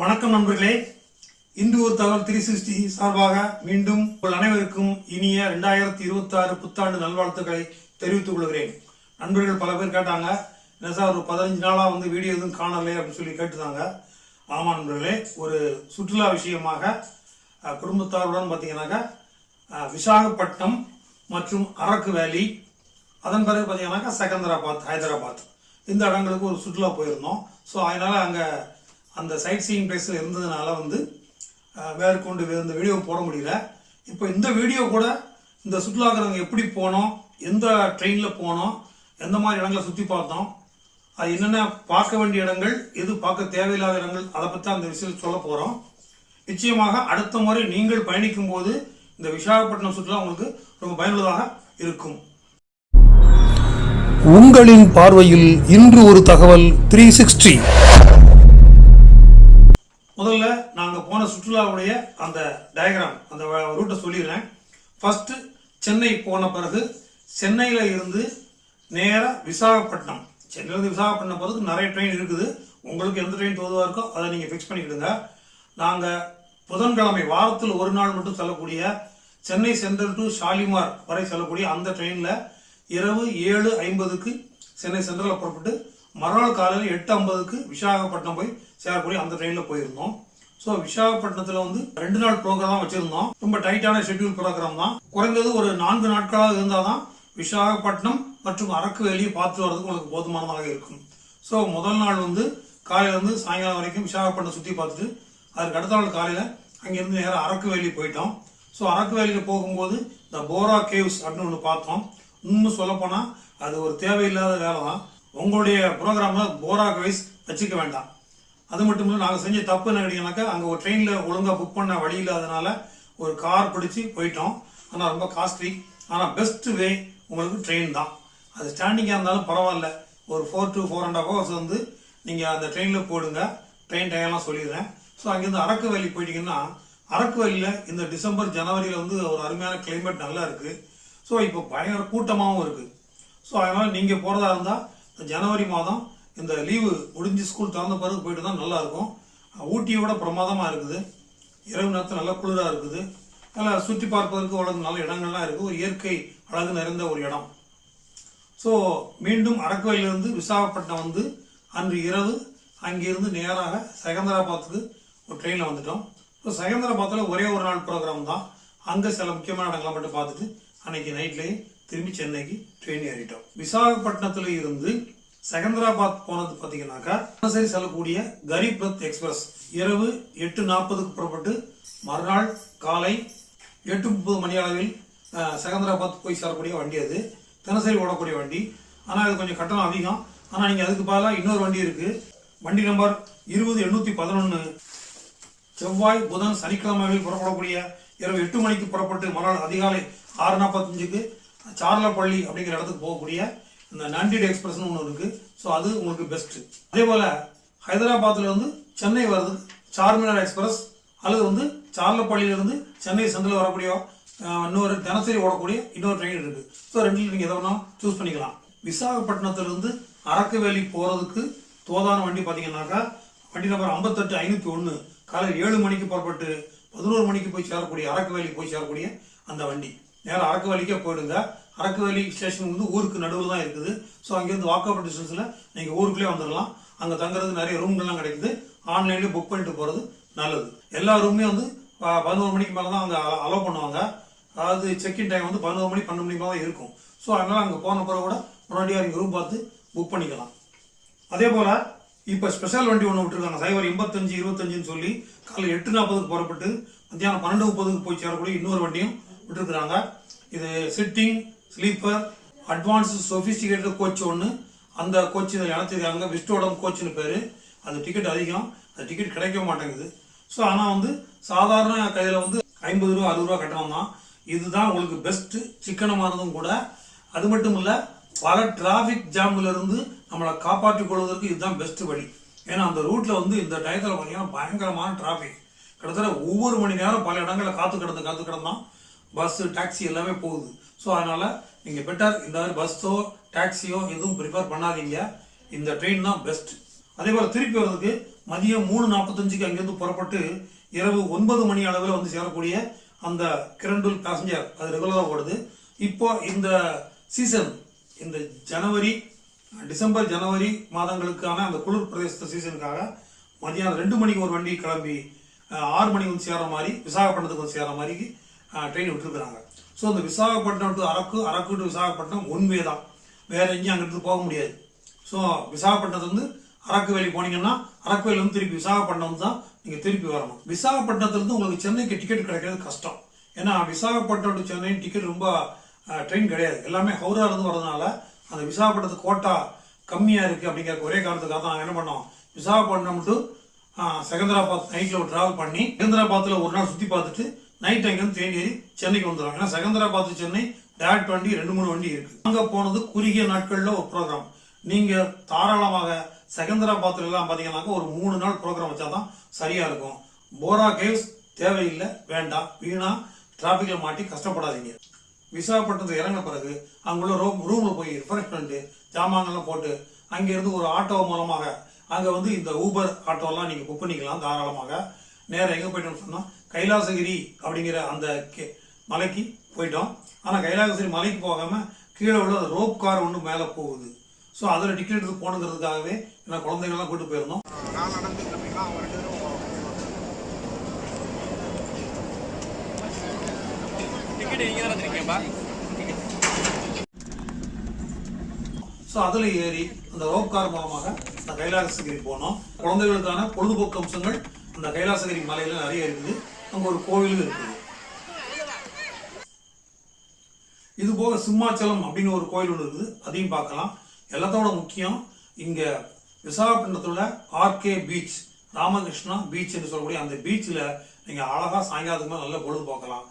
வணக்கம் நண்பர்களே. இந்து ஒரு தகவல் த்ரீ சிக்ஸ்டி சார்பாக மீண்டும் உங்கள் அனைவருக்கும் இனிய ரெண்டாயிரத்தி இருபத்தி ஆறு புத்தாண்டு நல்வாழ்த்துக்களை தெரிவித்துக் கொள்கிறேன். நண்பர்கள் பல பேர் கேட்டாங்க என்ன சார் ஒரு பதினஞ்சு நாளாக வந்து வீடியோ எதுவும் காணலை அப்படின்னு சொல்லி கேட்டுதாங்க. ஆமாம் நண்பர்களே ஒரு சுற்றுலா விஷயமாக குடும்பத்தாருடன் பார்த்தீங்கன்னாக்கா விசாகப்பட்டினம் மற்றும் அரக்கு வேலி அதன் பிறகு பார்த்தீங்கன்னாக்கா செகந்தராபாத் ஹைதராபாத். இந்த இடங்களுக்கு ஒரு சுற்றுலா போயிருந்தோம். ஸோ அதனால் அங்கே அந்த சைட் சீயிங் பிளேஸில் இருந்ததுனால வந்து வேறு கொண்டு இந்த வீடியோ போட முடியல. இப்போ இந்த வீடியோ கூட இந்த சுற்றுலாக்கிறவங்க எப்படி போனோம் எந்த ட்ரெயினில் போனோம் எந்த மாதிரி இடங்களை சுற்றி பார்த்தோம் அது என்னென்ன பார்க்க வேண்டிய இடங்கள் எது பார்க்க தேவையில்லாத இடங்கள் அதை பற்றி அந்த விஷயம் சொல்ல போகிறோம் நிச்சயமாக அடுத்த முறை நீங்கள் பயணிக்கும் போது இந்த விசாகப்பட்டினம் சுற்றுலா உங்களுக்கு ரொம்ப பயனுள்ளதாக இருக்கும். உங்களின் பார்வையில் இன்று ஒரு தகவல் த்ரீ சிக்ஸ்டி முதல்ல நாங்கள் போன சுற்றுலாவுடைய அந்த டயக்ராம் அந்த ரூட்டை சொல்லிடுறேன். ஃபஸ்ட்டு சென்னை போன பிறகு சென்னையில் இருந்து நேராக விசாகப்பட்டினம். சென்னையிலேருந்து விசாகப்பட்டினம் பிறகு நிறைய ட்ரெயின் இருக்குது. உங்களுக்கு எந்த ட்ரெயின் தோதுவாக இருக்கோ அதை நீங்கள் ஃபிக்ஸ் பண்ணிக்கிடுங்க. நாங்கள் புதன்கிழமை வாரத்தில் ஒரு நாள் மட்டும் செல்லக்கூடிய சென்னை சென்ட்ரல் டு ஷாலிமார் வரை செல்லக்கூடிய அந்த ட்ரெயினில் இரவு ஏழு ஐம்பதுக்கு சென்னை சென்ட்ரலில் புறப்பட்டு மறுநாள் காலையில் எட்டு ஐம்பதுக்கு விசாகப்பட்டினம் போய் சேரக்கூடிய அந்த ட்ரெயினில் போயிருந்தோம். ஸோ விசாகப்பட்டினத்தில் வந்து ரெண்டு நாள் ப்ரோக்ராம் தான் ரொம்ப டைட்டான ஷெட்யூல் ப்ரோக்ராம் தான். குறைந்தது ஒரு நான்கு நாட்களாக இருந்தால் தான் விசாகப்பட்டினம் மற்றும் அரக்கு வேலியை பார்த்து வர்றதுக்கு உங்களுக்கு போதுமானதாக இருக்கும். ஸோ முதல் நாள் வந்து காலையிலேருந்து சாயங்காலம் வரைக்கும் விசாகப்பட்டினம் சுற்றி பார்த்துட்டு அதுக்கு அடுத்த நாள் காலையில் அங்கேருந்து நேராக அரக்கு வேலி போயிட்டோம். ஸோ அரக்கு வேலியில் போகும்போது இந்த போரா கேவ்ஸ் அப்படின்னு ஒன்று பார்த்தோம். இன்னும் சொல்லப்போனால் அது ஒரு தேவையில்லாத வேலை தான் உங்களுடைய ப்ரோக்ராமில் போராக் வைஸ் வச்சுக்க வேண்டாம். அது மட்டும் இல்லை நாங்கள் செஞ்ச தப்பு என்ன அங்கே ஒரு ட்ரெயினில் ஒழுங்காக புக் பண்ண வழி இல்லாதனால ஒரு கார் பிடிச்சி போயிட்டோம். ஆனால் ரொம்ப காஸ்ட்லி ஆனால் பெஸ்ட் வே உங்களுக்கு ட்ரெயின் தான். அது ஸ்டாண்டிங்காக இருந்தாலும் பரவாயில்ல. ஒரு four to four and half hours வந்து நீங்கள் அந்த ட்ரெயினில் போடுங்க. ட்ரெயின் டைம்லாம் சொல்லிடுறேன். ஸோ அங்கேருந்து அரக்கு வேலி போயிட்டீங்கன்னா அரக்கு வேலியில் இந்த டிசம்பர் ஜனவரியில் வந்து ஒரு அருமையான கிளைமேட் நல்லா இருக்குது ஸோ இப்போ பயங்கர கூட்டமாகவும் இருக்குது ஸோ அதனால் நீங்கள் போகிறதா இருந்தால் ஜனவரி மாதம் இந்த லீவு முடிஞ்சு ஸ்கூல் திறந்த பிறகு போயிட்டு தான் நல்லாயிருக்கும். ஊட்டியோட பிரமாதமாக இருக்குது. இரவு நேரத்தில் நல்லா குளிராக இருக்குது. நல்லா சுற்றி பார்ப்பதற்கு உலக நல்ல இடங்கள்லாம் இருக்குது ஒரு இயற்கை அழகு நிறைந்த ஒரு இடம். ஸோ மீண்டும் அரக்கோயிலிருந்து விசாகப்பட்டினம் வந்து அன்று இரவு அங்கிருந்து நேராக செகந்தராபாத்துக்கு ஒரு ட்ரெயினில் வந்துட்டோம். ஸோ செகந்தராபாத்தில் ஒரே ஒரு நாள் ப்ரோக்ராம் தான். அங்கே சில முக்கியமான இடங்களை மட்டும் பார்த்துட்டு அன்னைக்கு நைட்லேயே திரும்பி சென்னைக்கு ட்ரெயின் ஏறிட்டோம். விசாகப்பட்டினத்தில் இருந்து செகந்தராபாத் போனது பார்த்தீங்கன்னாக்கா தினசரி செல்லக்கூடிய கரீப் ரத் எக்ஸ்பிரஸ். இரவு எட்டு நாற்பதுக்கு புறப்பட்டு மறுநாள் காலை எட்டு முப்பது மணி அளவில் செகந்தராபாத் போய் சேரக்கூடிய வண்டி அது. தினசரி ஓடக்கூடிய வண்டி. ஆனால் அது கொஞ்சம் கட்டணம் அதிகம். ஆனால் நீங்கள் அதுக்கு பதிலாக இன்னொரு வண்டி இருக்கு. வண்டி நம்பர் இருபது எண்ணூற்றி பதினொன்று செவ்வாய் புதன் சனிக்கிழமைகளில் புறப்படக்கூடிய இரவு எட்டு மணிக்கு புறப்பட்டு மறுநாள் அதிகாலை ஆறு நாற்பத்தஞ்சுக்கு சார்லப்பள்ளி அப்படிங்கிற இடத்துக்கு போகக்கூடிய இந்த நண்டிட் எக்ஸ்பிரஸ்னு ஒன்று இருக்குது ஸோ அது உங்களுக்கு பெஸ்ட்டு அதே போல் ஹைதராபாத்லேருந்து சென்னை வர்றது சார்மினார் எக்ஸ்பிரஸ் அல்லது வந்து சார்லப்பள்ளியிலேருந்து சென்னை சென்ட்ரல் வரக்கூடிய இன்னொரு தினசரி ஓடக்கூடிய இன்னொரு ட்ரெயின் இருக்குது ஸோ ரெண்டில் நீங்கள் எதை வேணால் சூஸ் பண்ணிக்கலாம். விசாகப்பட்டினத்திலிருந்து அரக்குவேலி போகிறதுக்கு தோதான வண்டி பார்த்தீங்கன்னாக்கா வண்டி நம்பர் ஐம்பத்தெட்டு ஐநூற்றி ஒன்று காலை ஏழு மணிக்கு புறப்பட்டு பதினோரு மணிக்கு போய் சேரக்கூடிய அரக்குவேலி போய் சேரக்கூடிய அந்த வண்டி. நேரம் அரக்குவேலிக்கே போயிடுங்க. அரக்குவேலி ஸ்டேஷன் வந்து ஊருக்கு நடுவில் தான் இருக்குது. ஸோ அங்கேருந்து வாக்கப் டிஸ்டன்ஸில் நீங்கள் ஊருக்குள்ளே வந்துடலாம் அங்கே தங்குறது நிறைய ரூம்கள்லாம் கிடைக்குது. ஆன்லைன்லேயே புக் பண்ணிட்டு போகிறது நல்லது. எல்லா ரூமே வந்து ப- பதினோரு மணிக்கு மேலே தான் அங்கே அலோவ் பண்ணுவாங்க. அதாவது செக்இன் டைம் வந்து பதினோரு மணி பன்னெண்டு மணிக்கு மேலே தான் இருக்கும். ஸோ அதனால் அங்கே போன பிறகு கூட முன்னாடியாக நீங்கள் ரூம் பார்த்து புக் பண்ணிக்கலாம். அதே போல் இப்போ ஸ்பெஷல் வண்டி ஒன்று விட்டுருக்காங்க. சைவர் எண்பத்தஞ்சு இருபத்தஞ்சுன்னு சொல்லி காலை எட்டு நாற்பதுக்கு புறப்பட்டு மத்தியானம் பன்னெண்டு முப்பதுக்கு போய் சேரக்கூடிய இன்னொரு வண்டியும் விட்டுருக்குறாங்க இது sitting sleeper advance sophisticated coach ஒன்று அந்த கோச் இதில் இணைச்சிருக்காங்க. விஸ்டோடம் கோச்னு பேர். அது டிக்கெட் அதிகம். அந்த டிக்கெட் கிடைக்க மாட்டேங்குது. ஸோ ஆனால் வந்து சாதாரண கையில் வந்து ஐம்பது ரூபா அறுபது ரூபா கட்டணம் தான் இதுதான் உங்களுக்கு பெஸ்ட்டு சிக்கனமாக இருந்தும் கூட. அது மட்டும் இல்லை பல டிராஃபிக் ஜாம்லேருந்து நம்மளை காப்பாற்றிக் கொள்வதற்கு இதுதான் பெஸ்ட்டு வழி. ஏன்னா அந்த ரூட்டில் வந்து இந்த டயத்தில் பார்த்தீங்கன்னா பயங்கரமான டிராஃபிக் கிட்டத்தட்ட ஒவ்வொரு மணி நேரம் பல இடங்களில் காத்து கிடந்து காத்து கிடந்தான். பஸ் டாக்ஸி எல்லாமே போகுது. ஸோ அதனால் நீங்கள் பெட்டர் இந்த மாதிரி பஸ்ஸோ டாக்ஸியோ எதுவும் ப்ரிஃபர் பண்ணாதீங்க. இந்த ட்ரெயின் தான் பெஸ்ட் அதே போல் திருப்பி வர்றதுக்கு மதியம் மூணு நாற்பத்தஞ்சுக்கு அங்கேருந்து புறப்பட்டு இரவு ஒன்பது மணி அளவில் வந்து சேரக்கூடிய அந்த கிரண்டூல் பேசஞ்சர் அது ரெகுலராக ஓடுது. இப்போ இந்த சீசன் இந்த ஜனவரி டிசம்பர் ஜனவரி மாதங்களுக்கான அந்த குளிர் பிரதேச சீசனுக்காக மதியானம் ரெண்டு மணிக்கு ஒரு வண்டி கிளம்பி ஆறு மணிக்கு வந்து சேர்ற மாதிரி விசாகப்பட்டினத்துக்கு வந்து சேர்ற மாதிரி ட்ரெயின் விட்டுருக்குறாங்க. ஸோ அந்த Visakhapatnam to Araku Araku to Visakhapatnam one way தான் வேற எங்கேயும் அங்கிட்டு போக முடியாது. ஸோ விசாகப்பட்டினத்துலேருந்து அரக்கு வேலி போனீங்கன்னா அரக்கு வேலிலேருந்து திருப்பி விசாகப்பட்டினம் தான் நீங்கள் திருப்பி வரணும். விசாகப்பட்டினத்துலேருந்து உங்களுக்கு சென்னைக்கு டிக்கெட் கிடைக்கிறது கஷ்டம். ஏன்னா விசாகப்பட்டினம் டு சென்னை டிக்கெட் ரொம்ப ட்ரெயின் கிடையாது. எல்லாமே ஹவுராலேருந்து வரதுனால அந்த விசாகப்பட்டினத்து கோட்டா கம்மியாக இருக்குது அப்படிங்கிற ஒரே காரணத்துக்காக தான் நாங்கள் என்ன பண்ணோம். விசாகப்பட்டினம் டு செகந்தராபாத் நைட்டில் ட்ராவல் பண்ணி செகந்தராபாத்தில் ஒரு நாள் சுற்றி பார்த்துட்டு நைட் அங்கேருந்து ட்ரெயின் சென்னைக்கு வந்துடுவாங்க ஏன்னா செகந்தராபாத் சென்னை டேரக்ட் வண்டி ரெண்டு மூணு வண்டி இருக்கு. அங்கே போனது குறுகிய நாட்களில் ஒரு ப்ரோக்ராம் நீங்கள் தாராளமாக செகந்தராபாத்ல எல்லாம் பார்த்தீங்கன்னாக்கா ஒரு மூணு நாள் ப்ரோக்ராம் வச்சாதான் சரியா இருக்கும். போரா கேவ்ஸ் தேவையில்லை வேண்டாம். வீணா டிராஃபிக்கில் மாட்டி கஷ்டப்படாதீங்க. விசாகப்பட்டினத்துக்கு இறங்கின பிறகு அங்குள்ள ரூம் ரூமில் போய் ரிஃப்ரெஷ்மெண்ட்டு ஜாமான்லாம் போட்டு அங்கேருந்து ஒரு ஆட்டோ மூலமாக அங்கே வந்து இந்த ஊபர் ஆட்டோலாம் நீங்கள் புக் பண்ணிக்கலாம் தாராளமாக. நேராக எங்கே போயிட்டோம்னு சொன்னால் கைலாசகிரி அப்படிங்கிற அந்த கே- மலைக்கு போயிட்டோம். ஆனா கைலாசகிரி மலைக்கு போகாம கீழே உள்ள ரோப் கார் ஒன்று மேலே போகுது. ஸோ அதில் டிக்கெட் எடுத்து போகணுங்கிறதுக்காகவே நான் குழந்தைங்கள்லாம் கூட்டு போயிருந்தோம். நான் நடந்து ஸோ அதில் ஏறி அந்த ரோப் கார் மூலமாக அந்த கைலாசகிரி போனோம். குழந்தைகளுக்கான பொழுதுபோக்கு அம்சங்கள் அந்த கைலாசகிரி மலையில நிறைய இருக்குது. அங்கே ஒரு கோவிலும் இருக்குது. இது போக சிம்மாச்சலம் அப்படின்னு ஒரு கோயில் ஒன்று இருக்குது. அதையும் பார்க்கலாம். எல்லாத்தோட முக்கியம் இங்கே விசாகப்பட்டினத்தில் ஆர்கே பீச் ராமகிருஷ்ணா பீச் என்று சொல்லக்கூடிய அந்த பீச்சில் நீங்கள் அழகா சாயங்காலத்துக்கு மேலே நல்ல பொழுது பார்க்கலாம்.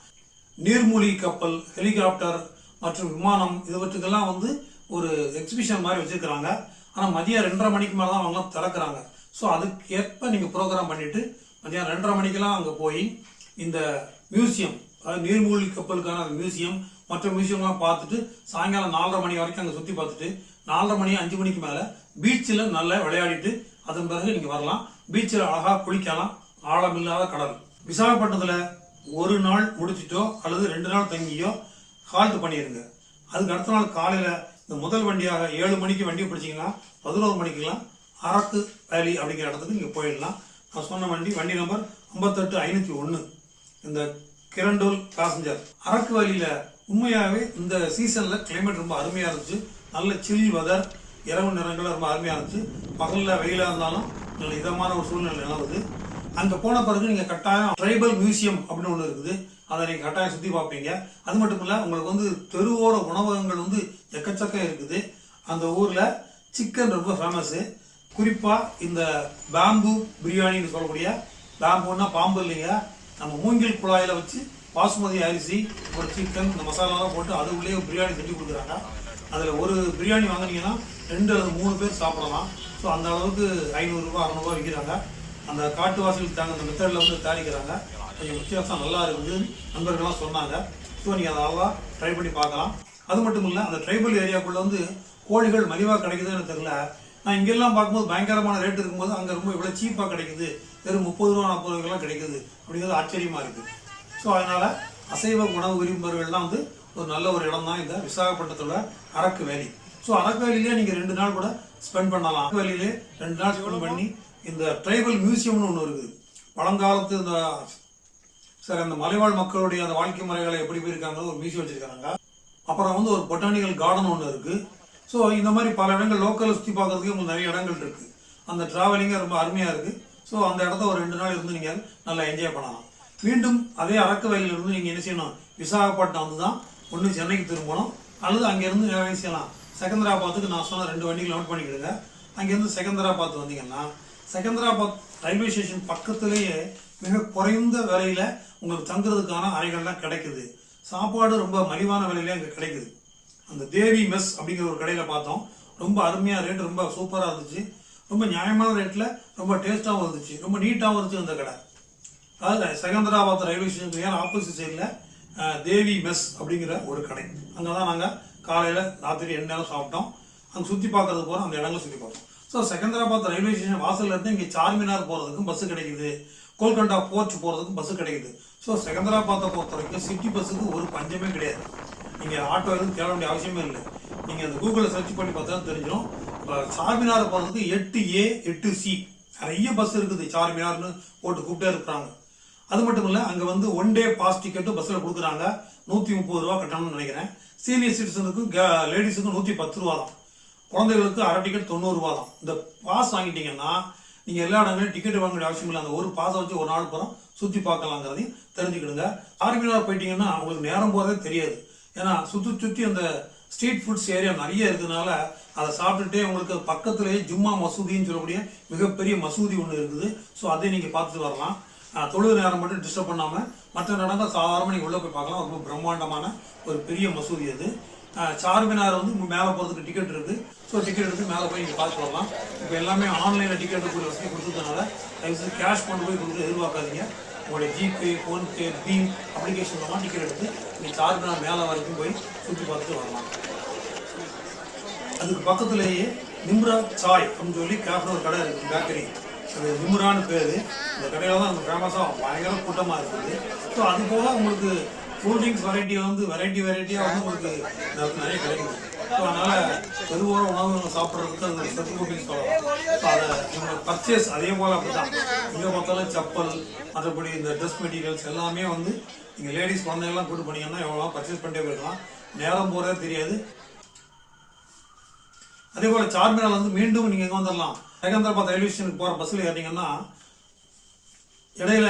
நீர்மூழ்கி கப்பல் ஹெலிகாப்டர் மற்றும் விமானம் இதுவற்றுக்கெல்லாம் வந்து ஒரு எக்ஸிபிஷன் மாதிரி வச்சிருக்கிறாங்க. ஆனால் மதியம் ரெண்டரை மணிக்கு மேலே தான் அவங்களாம் திறக்கிறாங்க. ஸோ அதுக்கேற்ப நீங்கள் ப்ரோக்ராம் பண்ணிவிட்டு மதியம் ரெண்டரை மணிக்கெல்லாம் அங்கே போய் இந்த மியூசியம் அதாவது நீர்மூழ்கி கப்பலுக்கான அந்த மியூசியம் மற்ற மியூசியம்லாம் பார்த்துட்டு சாயங்காலம் நாலரை மணி வரைக்கும் அங்கே சுற்றி பார்த்துட்டு நாலரை மணி அஞ்சு மணிக்கு மேலே பீச்சில் நல்லா விளையாடிட்டு அதன் பிறகு நீங்கள் வரலாம். பீச்சில் அழகாக குளிக்கலாம். ஆழமில்லாத கடல். விசாகப்பட்டினத்தில் ஒரு நாள் முடிச்சிட்டோ அல்லது ரெண்டு நாள் தங்கியோ ஹால்ட் பண்ணிடுங்க அதுக்கு அடுத்த நாள் காலையில் இந்த முதல் வண்டியாக ஏழு மணிக்கு வண்டி பிடிச்சிங்கன்னா பதினோரு மணிக்கெல்லாம் அரக்கு வேலி அப்படிங்கிற இடத்துக்கு நீங்கள் போயிடலாம். நான் சொன்ன வண்டி வண்டி நம்பர் ஐம்பத்தெட்டு ஐநூற்றி ஒன்று இந்த கிரண்டோல் பேசஞ்சர் அரக்கு வழியில் உண்மையாகவே இந்த சீசனில் கிளைமேட் ரொம்ப அருமையாக இருந்துச்சு. நல்ல சில் வெதர் இரவு நேரங்களில் ரொம்ப அருமையாக இருந்துச்சு. பகலில் வெயிலாக இருந்தாலும் நல்ல இதமான ஒரு சூழ்நிலை நிலவுது. அங்கே போன பிறகு நீங்கள் கட்டாயம் ட்ரைபல் மியூசியம் அப்படின்னு ஒன்று இருக்குது. அதை நீங்கள் கட்டாயம் சுற்றி பார்ப்பீங்க. அது மட்டும் இல்லை உங்களுக்கு வந்து தெருவோர உணவகங்கள் வந்து எக்கச்சக்கம் இருக்குது. அந்த ஊரில் சிக்கன் ரொம்ப ஃபேமஸ்ஸு குறிப்பாக இந்த பேம்பு பிரியாணின்னு சொல்லக்கூடிய பேம்புன்னா பாம்பு இல்லைங்க. நம்ம மூங்கில் குழாயில் வச்சு பாசுமதி அரிசி ஒரு சிக்கன் இந்த மசாலாலாம் போட்டு அதுக்குள்ளேயே பிரியாணி செஞ்சு கொடுக்குறாங்க. அதில் ஒரு பிரியாணி வாங்குனீங்கன்னா ரெண்டு அல்லது மூணு பேர் சாப்பிடலாம். ஸோ அந்த அளவுக்கு ஐநூறுரூவா அறநூறுவா விற்கிறாங்க அந்த காட்டுவாசிகளுக்கு தாங்க அந்த மெத்தடில் வந்து தயாரிக்கிறாங்க. கொஞ்சம் வித்தியாசம் நல்லா இருக்குது நண்பர்கள்லாம் சொன்னாங்க. ஸோ நீங்கள் அதை அழகாக ட்ரை பண்ணி பார்க்கலாம். அது மட்டும் இல்லை அந்த ட்ரைபல் ஏரியாக்குள்ளே வந்து கோழிகள் மலிவாக கிடைக்குதுன்னு தெரியல. நான் இங்கெல்லாம் பார்க்கும்போது பயங்கரமான ரேட் இருக்கும்போது அங்கே ரொம்ப இவ்வளோ சீப்பாக கிடைக்குது. வெறும் முப்பது ரூபா நாற்பது ரூபாய்க்கெல்லாம் கிடைக்குது. அப்படிங்கிறது ஆச்சரியமாக இருக்குது. ஸோ அதனால் அசைவ உணவு விரும்புபவர்கள்லாம் வந்து ஒரு நல்ல ஒரு இடம் தான் இந்த விசாகப்பட்டினத்தோட அரக்கு வேலி ஸோ அரக்கு வேலியிலே நீங்கள் ரெண்டு நாள் கூட ஸ்பெண்ட் பண்ணலாம். அரக்கு வேலியிலே ரெண்டு நாள் ஸ்பெண்ட் பண்ணி இந்த ட்ரைபல் மியூசியம்னு ஒன்று இருக்குது. பழங்காலத்து இந்த சரி அந்த மலைவாழ் மக்களுடைய அந்த வாழ்க்கை முறைகளை எப்படி போயிருக்காங்க ஒரு மியூசியம் வச்சிருக்காங்க. அப்புறம் வந்து ஒரு பொட்டானிக்கல் கார்டன் ஒன்று இருக்கு. ஸோ இந்த மாதிரி பல இடங்கள் லோக்கலை சுற்றி பார்க்கறதுக்கு உங்களுக்கு நிறைய இடங்கள் இருக்கு. அந்த டிராவலிங்கே ரொம்ப அருமையாக இருக்கு. ஸோ அந்த இடத்த ஒரு ரெண்டு நாள் இருந்து நீங்கள் நல்லா என்ஜாய் பண்ணலாம். மீண்டும் அதே அறக்கு வயலில் இருந்து நீங்கள் என்ன செய்யணும்? விசாகப்பட்டினம் வந்து தான் ஒன்று சென்னைக்கு திரும்பணும். அல்லது அங்கேருந்து வேலை செய்யலாம். செகந்தராபாத்துக்கு நான் சொன்ன ரெண்டு வண்டிகள் நோட் பண்ணிக்கிடுங்க. அங்கேருந்து செகந்தராபாத் வந்தீங்கன்னா செகந்தராபாத் ரயில்வே ஸ்டேஷன் பக்கத்துலேயே மிக குறைந்த விலையில் உங்களுக்கு தங்குறதுக்கான அறைகள்லாம் கிடைக்குது. சாப்பாடு ரொம்ப மலிவான விலையில அங்கே கிடைக்குது. அந்த தேவி மெஸ் அப்படிங்கிற ஒரு கடையில் பார்த்தோம். ரொம்ப அருமையாக ரேட் ரொம்ப சூப்பராக இருந்துச்சு. ரொம்ப நியாயமான ரேட்டில் ரொம்ப டேஸ்ட்டாகவும் இருந்துச்சு. ரொம்ப நீட்டாகவும் இருந்துச்சு அந்த கடை. அதாவது செகந்தராபாத் ரயில்வே ஸ்டேஷனுக்கு நேரம் ஆப்போசிட் சைடில் தேவி மெஸ் அப்படிங்கிற ஒரு கடை. அங்கே தான் நாங்கள் காலையில் ராத்திரி ரெண்டு நேரம் சாப்பிட்டோம். அங்கே சுற்றி பார்க்கறது போகிறோம் அந்த இடங்களை சுற்றி பார்த்தோம். ஸோ செகந்தராபாத் ரயில்வே ஸ்டேஷன் வாசல்ல இருந்து இங்கே சார்மினார் போகிறதுக்கும் பஸ்ஸு கிடைக்குது. கோல்கண்டா போர்ட் போகிறதுக்கும் பஸ்ஸு கிடைக்குது. ஸோ செகந்தராபாத்தை பொறுத்த வரைக்கும் சிட்டி பஸ்ஸுக்கு ஒரு பஞ்சமே கிடையாது. நீங்கள் ஆட்டோ எதுவும் தேட வேண்டிய அவசியமே இல்லை. நீங்கள் அந்த கூகுளில் சர்ச் பண்ணி பார்த்தா தெரிஞ்சிடும் இப்போ சார்மினார் போகிறதுக்கு எட்டு ஏ எட்டு சி நிறைய பஸ் இருக்குது சார்மினார்னு போட்டு கூப்பிட்டே இருக்கிறாங்க. அது மட்டும் இல்லை அங்கே வந்து ஒன் டே பாஸ் டிக்கெட்டும் பஸ்ஸில் கொடுக்குறாங்க. நூற்றி முப்பது ரூபா கட்டணும்னு நினைக்கிறேன். சீனியர் சிட்டிசனுக்கும் லேடிஸுக்கும் நூற்றி பத்து ரூபா தான் குழந்தைகளுக்கு அரை டிக்கெட் தொண்ணூறுரூவா தான் இந்த பாஸ் வாங்கிட்டீங்கன்னா நீங்கள் எல்லா இடங்களையும் டிக்கெட் வாங்க வேண்டிய அவசியம் இல்லை. அந்த ஒரு பாஸை வச்சு ஒரு நாள் போகிறோம் சுற்றி பார்க்கலாங்கிறதையும் தெரிஞ்சுக்கிடுங்க. ஆர்மினார் போயிட்டீங்கன்னா உங்களுக்கு நேரம் போகிறதே தெரியாது. ஏன்னா சுற்றி சுற்றி அந்த ஸ்ட்ரீட் ஃபுட்ஸ் ஏரியா நிறைய இருக்கிறதுனால அதை சாப்பிட்டுட்டே உங்களுக்கு பக்கத்துலேயே ஜும்மா மசூதின்னு சொல்லக்கூடிய மிகப்பெரிய மசூதி ஒன்று இருக்குது. ஸோ அதை நீங்கள் பார்த்துட்டு வரலாம். ஆஹ் நேரம் மட்டும் டிஸ்டர்ப் பண்ணாமல் மற்ற நடந்தால் சாதாரணமாக நீங்கள் உள்ளே போய் பார்க்கலாம். ரொம்ப பிரம்மாண்டமான ஒரு பெரிய மசூதி அது. சார்மினார் வந்து மேலே போகிறதுக்கு டிக்கெட் இருக்குது ஸோ டிக்கெட் எடுத்து மேலே போய் நீங்கள் பார்த்து வரலாம். இப்போ எல்லாமே ஆன்லைனில் டிக்கெட் எடுக்கக்கூடிய வசதி கொடுத்ததுனால தயவுசெய்து கேஷ் கொண்டு போய் கொடுத்து எதிர்பார்க்காதீங்க. உங்களுடைய ஜிபே ஃபோன்பே பீம் அப்ளிகேஷன் மூலமாக டிக்கெட் எடுத்து நீங்கள் சார்மினார் மேலே வரைக்கும் போய் சுற்றி பார்த்துட்டு வரலாம். அதுக்கு பக்கத்துலேயே நிம்ரா சாய் அப்படின்னு சொல்லி கேஃப்னு ஒரு கடை இருக்குது பேக்கரி அது நிம்ரான்னு பேர். இந்த கடையில் தான் அந்த ஃபேமஸாக பயங்கர கூட்டமாக இருக்குது. ஸோ அது போல் உங்களுக்கு கூல்ட்ரிங்க்ஸ் வெரைட்டி வந்து வெரைட்டி வெரைட்டியாக வந்து உங்களுக்கு நிறைய கிடைக்கும் ஸோ அதனால் பொதுவாக உணவு சாப்பிட்றதுக்கு அது சத்து சொல்லலாம். ஸோ அதை நம்ம பர்ச்சேஸ் அதே போல் அப்படி தான் இங்கே பார்த்தாலும் செப்பல் மற்றபடி இந்த ட்ரெஸ் மெட்டீரியல்ஸ் எல்லாமே வந்து நீங்கள் லேடிஸ் குழந்தைகள்லாம் கூட்டு போனீங்கன்னா எவ்வளோ பர்ச்சேஸ் பண்ணிட்டே போயிருக்கலாம் நேரம் போகிறதே தெரியாது. அதே போல் சார்மினார் வந்து மீண்டும் நீங்கள் எங்கே வந்துடலாம் செகந்திராபாத் ரயில்வே ஸ்டேஷனுக்கு போகிற பஸ்ஸில் ஏறினீங்கன்னா இடையில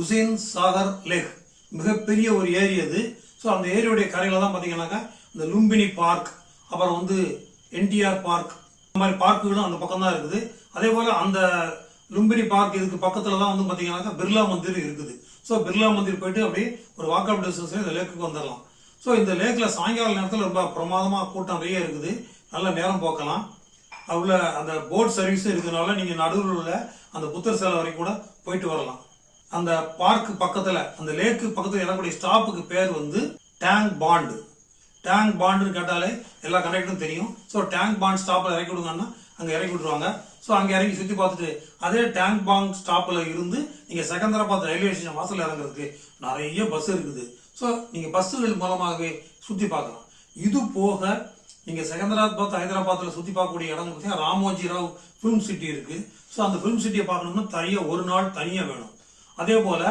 உசேன் சாகர் லேக் மிகப்பெரிய ஒரு ஏரி அது. ஸோ அந்த ஏரியோடைய கரையில் தான் பார்த்தீங்கன்னாக்கா இந்த லும்பினி பார்க் அப்புறம் வந்து என்டிஆர் பார்க் இந்த மாதிரி பார்க்குகளும் அந்த பக்கம் தான் இருக்குது. அதே போல் அந்த லும்பினி பார்க் இதுக்கு பக்கத்தில் தான் வந்து பார்த்தீங்கன்னாக்கா பிர்லா மந்திர் இருக்குது. ஸோ பிர்லா மந்திர் போயிட்டு அப்படியே ஒரு வாக்கப் டிஸ்டன்ஸில் இந்த லேக்குக்கு வந்துடலாம். ஸோ இந்த லேக்கில் சாயங்கால நேரத்தில் ரொம்ப பிரமாதமாக கூட்டம் நிறைய இருக்குது. நல்ல நேரம் போக்கலாம் அவ்வளோ அந்த போட் சர்வீஸும் இருக்கிறதுனால நீங்கள் நடுவில் உள்ள அந்த புத்தர் சிலை வரைக்கும் கூட போயிட்டு வரலாம். அந்த பார்க் பக்கத்தில் அந்த லேக்கு பக்கத்தில் இறங்கக்கூடிய ஸ்டாப்புக்கு பேர் வந்து டேங் பாண்டு டேங்க் பாண்டுன்னு கேட்டாலே எல்லா கண்டக்டரும் தெரியும். ஸோ டேங்க் பாண்ட் ஸ்டாப்பில் இறக்கி விடுங்கன்னா அங்கே இறக்கி விட்ருவாங்க ஸோ அங்கே இறங்கி சுற்றி பார்த்துட்டு அதே டேங்க் பாண்ட் ஸ்டாப்பில் இருந்து நீங்கள் செகந்தராபாத் ரயில்வே ஸ்டேஷன் வாசலில் இறங்குறதுக்கு நிறைய பஸ் இருக்குது. ஸோ நீங்கள் பஸ்ஸுகள் மூலமாகவே சுற்றி பார்க்கலாம். இது போக நீங்கள் செகந்தராபாத் ஹைதராபாத்தில் சுற்றி பார்க்கக்கூடிய இடம் பார்த்தீங்கன்னா ராமோஜி ராவ் ஃபிலிம் சிட்டி இருக்குது ஸோ அந்த ஃபிலிம் சிட்டியை பார்க்கணும்னா தனியாக ஒரு நாள் தனியாக வேணும். அதே போல்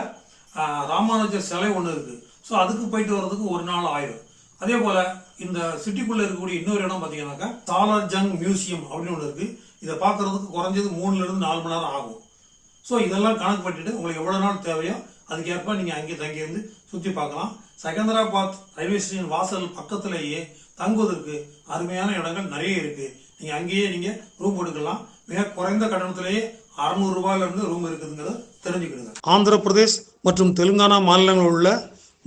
ராமானுஜர் சிலை ஒன்று இருக்குது ஸோ அதுக்கு போயிட்டு வர்றதுக்கு ஒரு நாள் ஆயிடும் அதே போல் இந்த சிட்டிக்குள்ளே இருக்கக்கூடிய இன்னொரு இடம் பார்த்தீங்கன்னாக்கா சாலர் ஜங் மியூசியம் அப்படின்னு ஒன்று இருக்குது இதை பார்க்கறதுக்கு குறைஞ்சது மூணுலேருந்து நாலு மணி நேரம் ஆகும். ஸோ இதெல்லாம் கணக்கு பண்ணிட்டு உங்களுக்கு எவ்வளோ நாள் தேவையோ அதுக்கேற்ப நீங்கள் அங்கேயே தங்கியிருந்து சுற்றி பார்க்கலாம். செகந்தராபாத் ரயில்வே ஸ்டேஷன் வாசல் பக்கத்திலேயே தங்குவதற்கு அருமையான இடங்கள் நிறைய இருக்கு. நீங்க அங்கேயே நீங்க ரூம் எடுக்கலாம் மிக குறைந்த கட்டணத்திலேயே அறுநூறு இருந்து ரூம் இருக்குதுங்கிறத தெரிஞ்சுக்கிடுங்க. ஆந்திர பிரதேஷ் மற்றும் தெலுங்கானா மாநிலங்களில் உள்ள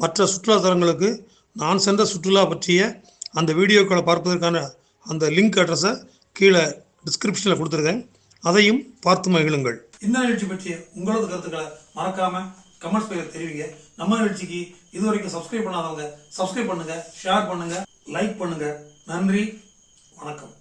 மற்ற சுற்றுலா தலங்களுக்கு நான் சென்ற சுற்றுலா பற்றிய அந்த வீடியோக்களை பார்ப்பதற்கான அந்த லிங்க் அட்ரஸை கீழே டிஸ்கிரிப்ஷனில் கொடுத்துருக்கேன். அதையும் பார்த்து மகிழுங்கள். இந்த நிகழ்ச்சி பற்றிய உங்களது கருத்துக்களை மறக்காம கமெண்ட்ஸ் பையில் தெரிவிங்க. நம்ம நிகழ்ச்சிக்கு இது வரைக்கும் சப்ஸ்கிரைப் பண்ணாதவங்க சப்ஸ்கிரைப் பண்ணுங்க ஷேர் பண்ணுங்க லைக் பண்ணுங்க. நன்றி வணக்கம்.